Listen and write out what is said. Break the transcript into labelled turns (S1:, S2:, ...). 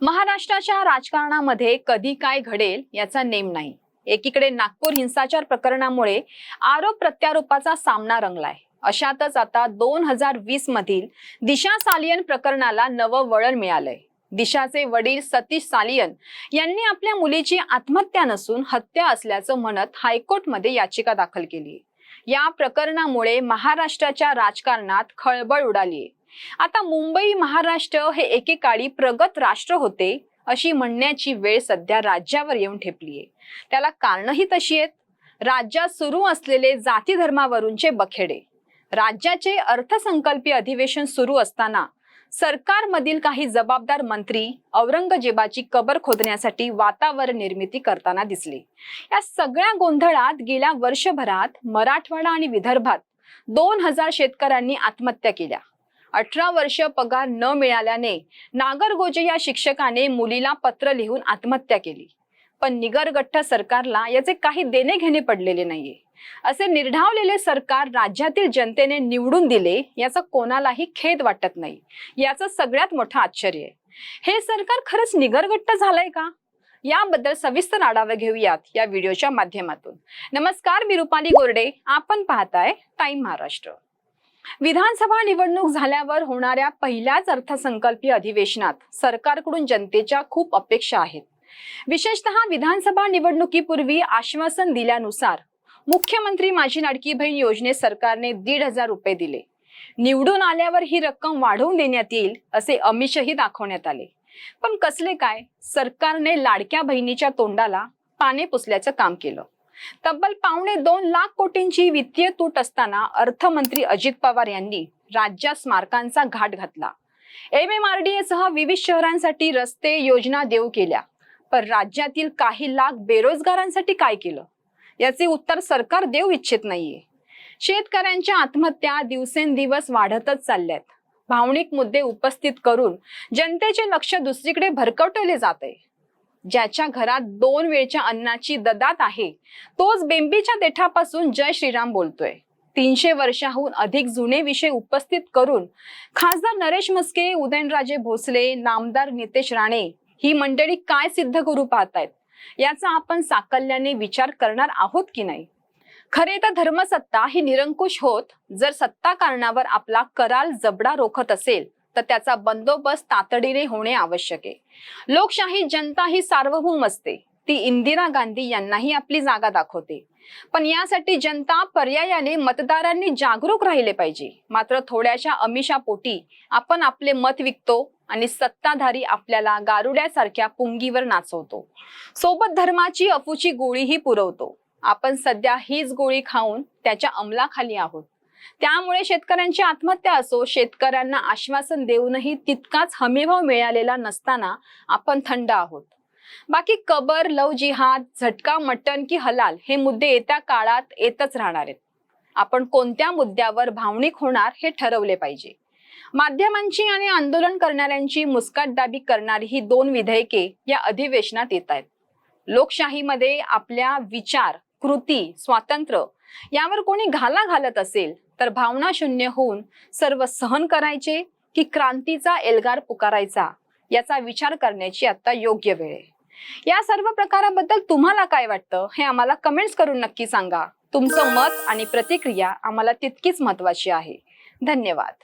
S1: महाराष्ट्राच्या राजकारणामध्ये कधी काय घडेल याचा नेम नाही. एकीकडे नागपूर हिंसाचार प्रकरणामुळे आरोप प्रत्यारोपाचा सामना रंगलाय. अशातच आता दोन हजार वीस मधील दिशा सालियन प्रकरणाला नवं वळण मिळालंय. दिशाचे वडील सतीश सालियन यांनी आपल्या मुलीची आत्महत्या नसून हत्या असल्याचं म्हणत हायकोर्टमध्ये याचिका दाखल केली या प्रकरणामुळे महाराष्ट्राच्या राजकारणात खळबळ उडालीये. आता मुंबई महाराष्ट्र हे एकेकाळी प्रगत राष्ट्र होते अशी म्हणण्याची वेळ सध्या राज्यावर येऊन ठेपलीये. त्याला कारणही तशी आहेत. राज्यात सुरू असलेले जाती धर्मावरूनचे बखेडे. राज्याचे अर्थसंकल्पीय अधिवेशन सुरू असताना सरकारमधील काही जबाबदार मंत्री औरंगजेबाची कबर खोदण्यासाठी वातावरण निर्मिती करताना दिसले. या सगळ्या गोंधळात गेल्या वर्षभरात मराठवाडा आणि विदर्भात दोन हजार शेतकऱ्यांनी आत्महत्या केल्या. अठरा वर्ष पगार न मिळाल्याने नागरगोजे या शिक्षकाने मुलीला पत्र लिहून आत्महत्या केली. पण निगरगठ्ठ सरकारला याचे काही देणे घेणे पडलेले नाहीये. असे निर्ढावलेले सरकार राज्यातील जनतेने निवडून दिले याचा कोणालाही खेद वाटत नाही. याचं सगळ्यात मोठं आश्चर्य आहे. हे सरकार खरंच निगरगट्ट झालंय का? याबद्दल सविस्तर आढावा घेऊयात या व्हिडिओच्या माध्यमातून. नमस्कार मी रुपाली गोरडे. आपण पाहताय टाइम महाराष्ट्र. विधानसभा निवडणूक झाल्यावर होणाऱ्या पहिल्याच अर्थसंकल्पीय अधिवेशनात सरकारकडून जनतेच्या खूप अपेक्षा आहेत. विशेषतः विधानसभा निवडणुकीपूर्वी आश्वासन दिल्यानुसार मुख्यमंत्री माझी लाडकी बहीण योजनेत सरकारने दीड हजार रुपये दिले. निवडून आल्यावर ही रक्कम वाढवून देण्यात येईल असे अमिषही दाखवण्यात आले. पण कसले काय? सरकारने लाडक्या बहिणीच्या तोंडाला पाने पुसल्याचं काम केलं. तब्बल पावणे दोन लाख कोटींची वित्तीय तूट असताना अर्थमंत्री अजित पवार यांनी राज्यात स्मारकांचा घाट घातला. एम. एम. आर. डी. सह विविध शहरांसाठी रस्ते योजना देऊ केल्या. पण राज्यातील काही लाख बेरोजगारांसाठी काय केलं? याचे उत्तर सरकार देऊ इच्छित नाहीये. शेतकऱ्यांच्या आत्महत्या दिवसेंदिवस वाढतच चालल्यात. भावनिक मुद्दे उपस्थित करून जनतेचे लक्ष दुसरीकडे भरकवटवले जात आहे ज्याच्या घरात दोन वेळच्या अन्नाची ददात आहे तोच बेंबीच्या देठापासून जय श्रीराम बोलतोय. तीनशे वर्षाहून अधिक जुने विषय उपस्थित करून खासदार नरेश मस्के उदयनराजे भोसले नामदार नितेश राणे ही मंडळी काय सिद्ध करू पाहतायत याचा आपण साकल्याने विचार करणार आहोत की नाही? खरे तर धर्मसत्ता ही निरंकुश होत जर सत्ता कारणावर आपला कराल जबडा रोखत असेल तर त्याचा बंदोबस्त तातडीने होणे आवश्यक आहे. लोकशाही जनता ही सार्वभौम असते. ती इंदिरा गांधी यांनाही आपली जागा दाखवते. पण यासाठी जनता पर्यायाने मतदारांनी जागरूक राहिले पाहिजे. मात्र थोड्याशा अमिषापोटी आपण आपले मत विकतो आणि सत्ताधारी आपल्याला गारुड्यासारख्या पुंगीवर नाचवतो. सोबत धर्माची अफूची गोळीही पुरवतो. आपण सध्या हीच गोळी खाऊन त्याच्या अंमलाखाली आहोत. त्यामुळे शेतकऱ्यांची आत्महत्या असो शेतकऱ्यांना आश्वासन देऊनही तितकाच हमीभाव मिळालेला नसताना आपण थंड आहोत. बाकी कबर लव जिहाद झटका मटन की हलाल हे मुद्दे येत्या काळात येतच राहणार आहेत. आपण कोणत्या मुद्द्यावर भावनिक होणार हे ठरवले पाहिजे. माध्यमांची आणि आंदोलन करणाऱ्यांची मुस्काटदाबी करणारी ही दोन विधेयके या अधिवेशनात येत आहेत. लोकशाहीमध्ये आपल्या विचार कृती स्वातंत्र्य यावर कोणी घाला घालत असेल तर भावना शून्य होऊन सर्व सहन करायचे की क्रांतीचा एल्गार पुकारायचा याचा विचार करण्याची आता योग्य वेळ आहे. या सर्व प्रकाराबद्दल तुम्हाला काय वाटतं हे आम्हाला कमेंट्स करून नक्की सांगा. तुमचं मत आणि प्रतिक्रिया आम्हाला तितकीच महत्वाची आहे. धन्यवाद.